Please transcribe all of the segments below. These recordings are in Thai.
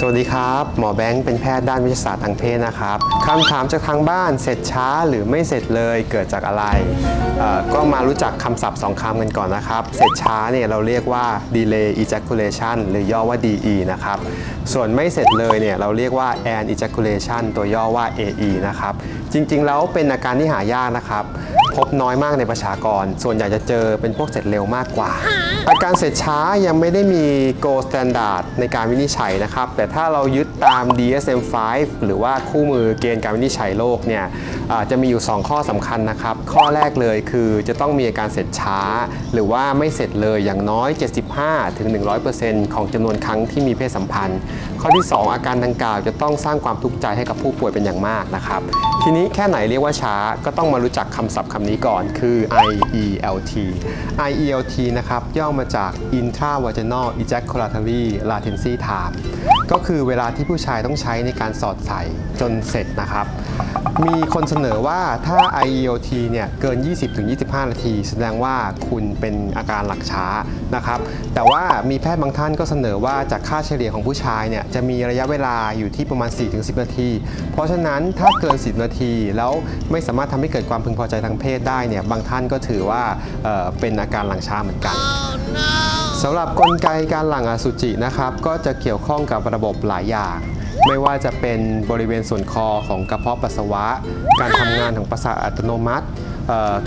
สวัสดีครับ หมอแบงค์เป็นแพทย์ด้านวิทยาศาสตร์ทางเพศนะครับคำถามจากทางบ้านเสร็จช้าหรือไม่เสร็จเลยเกิดจากอะไร ก็มารู้จักคำศัพท์สองคำกันก่อนนะครับ เสร็จช้าเนี่ยเราเรียกว่า delay ejaculation หรือย่อว่า DE นะครับ ส่วนไม่เสร็จเลยเนี่ยเราเรียกว่า an ejaculation ตัวย่อว่า AE นะครับ จริงๆแล้วเป็นอาการที่หายากนะครับ พบน้อยมากในประชากร ส่วนใหญ่จะเจอเป็นพวกเสร็จเร็วมากกว่า อาการเสร็จช้ายังไม่ได้มี gold standard ในการวินิจฉัยนะครับ แต่ถ้าเรายึดตาม DSM-5 หรือว่าคู่มือเกณฑ์การวินิจฉัยโรคเนี่ยจะมีอยู่ 2 ข้อสำคัญนะครับ ข้อแรกเลยคือจะต้องมีอาการเสร็จช้า หรือว่าไม่เสร็จเลยอย่างน้อย 75-100%ของจำนวนครั้งที่มีเพศสัมพันธ์ ข้อที่ 2 อาการดังกล่าวจะต้องสร้างความทุกข์ใจให้กับผู้ป่วยเป็นอย่างมากนะครับ ทีนี้แค่ไหนเรียกว่าช้าก็ต้องมารู้จักคำศัพท์คำนี้ก่อน คือ IELT IELT นะครับย่อมาจาก intravaginal ejaculatory latency time ก็คือเวลาที่ผู้ชายต้องใช้ในการสอดใส่จนเสร็จนะครับ มีคนเสนอว่าถ้า IELT เนี่ยเกิน 20-25 นาที แสดงว่าคุณเป็นอาการหลักช้านะครับ แต่ว่ามีแพทย์บางท่านก็เสนอว่าจากค่าเฉลี่ยของผู้ชายเนี่ยจะมีระยะเวลาอยู่ที่ประมาณ 4-10 นาที เพราะฉะนั้นถ้าเกิน 10 นาที แล้วไม่สามารถทำให้เกิดความพึงพอใจทางเพศได้เนี่ยบางท่านก็ถือว่าเเป็นอาการหลังช้าเหมือนกันสำหรับกลไกการหลั่งอสุจินะครับ ก็จะเกี่ยวข้องกับระบบหลายอย่างไม่ว่าจะเป็นบริเวณส่วนคอของกระเพาะปัสสาวะ การทำงานของประสาทอัตโนมัติ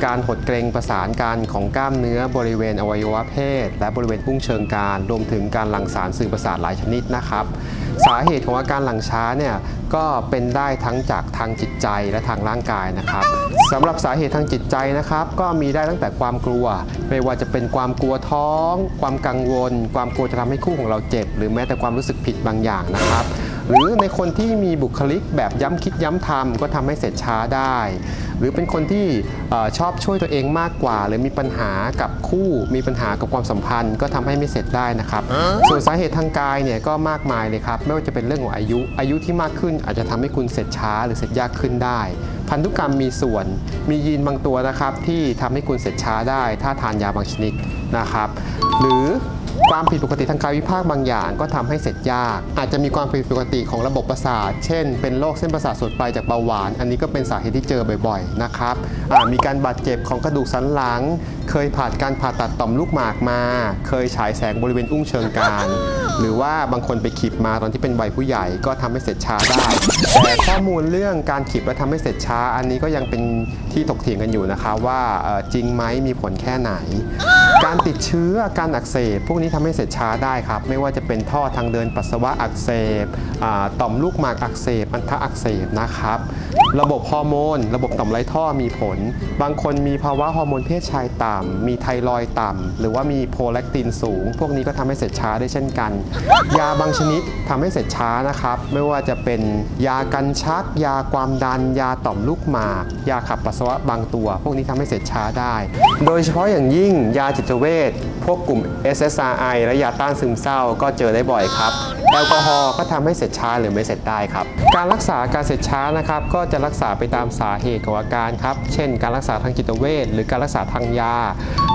การหดเกรงประสานกันของกล้ามเนื้อบริเวณอวัยวะเพศ และบริเวณพุ่งเชิงการรวมถึงการหลั่งสารสื่อประสาทหลายชนิดนะครับ สาเหตุของอาการหลังช้าเนี่ยก็เป็นได้ทั้งจากทางจิตใจและทางร่างกายนะครับสำหรับสาเหตุทางจิตใจนะครับ ก็มีได้ตั้งแต่ความกลัว ไม่ว่าจะเป็นความกลัวท้อง ความกังวล ความกลัวจะทำให้คู่ของเราเจ็บ หรือแม้แต่ความรู้สึกผิดบางอย่างนะครับ หรือในคนที่มีบุคลิกแบบย้ำคิดย้ำทำก็ทำให้เสร็จช้าได้ หรือเป็นคนที่เออชอบช่วยตัวเองมากกว่า หรือมีปัญหากับคู่มีปัญหากับความสัมพันธ์ ก็ทำให้ไม่เสร็จได้นะครับ ส่วนสาเหตุทางกายเนี่ยก็มากมายเลยครับไม่ว่าจะเป็นเรื่องของอายุ อายุที่มากขึ้นอาจจะทำให้คุณเสร็จช้าหรือเสร็จยากขึ้นได้ พันธุกรรมมีส่วน มียีนบางตัวนะครับที่ทำให้คุณเสร็จช้าได้ ถ้าทานยาบางชนิดนะครับ หรือ ความผิดปกติทางกายวิภาคบางอย่างก็ทำให้เสร็จยาก อาจจะมีความผิดปกติของระบบประสาท เช่น เป็นโรคเส้นประสาทส่วนปลายจากเบาหวาน อันนี้ก็เป็นสาเหตุที่เจอบ่อยๆนะครับมีการบาดเจ็บของกระดูกสันหลัง เคยผ่านการผ่าตัดต่อมลูกหมากมา เคยฉายแสงบริเวณอุ้งเชิงกรานหรือว่าบางคนไปขีบมาตอนที่เป็นวัยผู้ใหญ่ก็ทำให้เสร็จช้าได้ แต่ข้อมูลเรื่องการขีบและทำให้เสร็จช้า อันนี้ก็ยังเป็นที่ถกเถียงกันอยู่นะคะว่าเอ่อจริงไหมมีผลแค่ไหน การติดเชื้อการอักเสบพวกนี้ทำให้เสร็จช้าได้ครับ ไม่ว่าจะเป็นท่อทางเดินปัสสาวะอักเสบอ่าต่อมลูกหมากอักเสบอันทะอักเสบนะครับระบบฮอร์โมน ระบบต่อมไรท่อมีผล บางคนมีภาวะฮอร์โมนเพศชายต่ำมีไทรอยด์ต่ำหรือว่ามีโพแลคตินสูง พวกนี้ก็ทำให้เสร็จช้าได้เช่นกัน ยาบางชนิดทำให้เสร็จช้านะครับ ไม่ว่าจะเป็นยากันชัก ยาความดัน ยาต่อมลูกหมาก ยาขับปัสสาวะบางตัว พวกนี้ทำให้เสร็จช้าได้ โดยเฉพาะอย่างยิ่งยาจิตเวชพวกกลุ่ม SSRI และยาต้านซึมเศร้าก็เจอได้บ่อยครับแอลกอฮอล์ก็ทำให้เสร็จช้าหรือไม่เสร็จได้ครับ การรักษาการเสร็จช้านะครับก็จะรักษาไปตามสาเหตุของอาการครับ เช่น การรักษาทางจิตเวชหรือการรักษาทางยา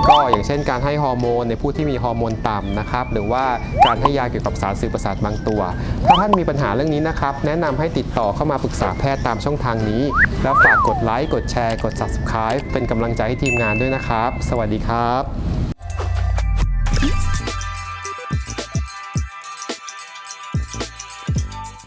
ก็อย่างเช่นการให้ฮอร์โมนในผู้ที่มีฮอร์โมนต่ำนะครับหรือว่าการให้ยาเกี่ยวกับสารสื่อประสาทบางตัว ถ้าท่านมีปัญหาเรื่องนี้นะครับแนะนำให้ติดต่อเข้ามาปรึกษาแพทย์ตามช่องทางนี้ แล้วฝากกดไลค์กดแชร์กด subscribe เป็นกำลังใจให้ทีมงานด้วยนะครับ สวัสดีครับ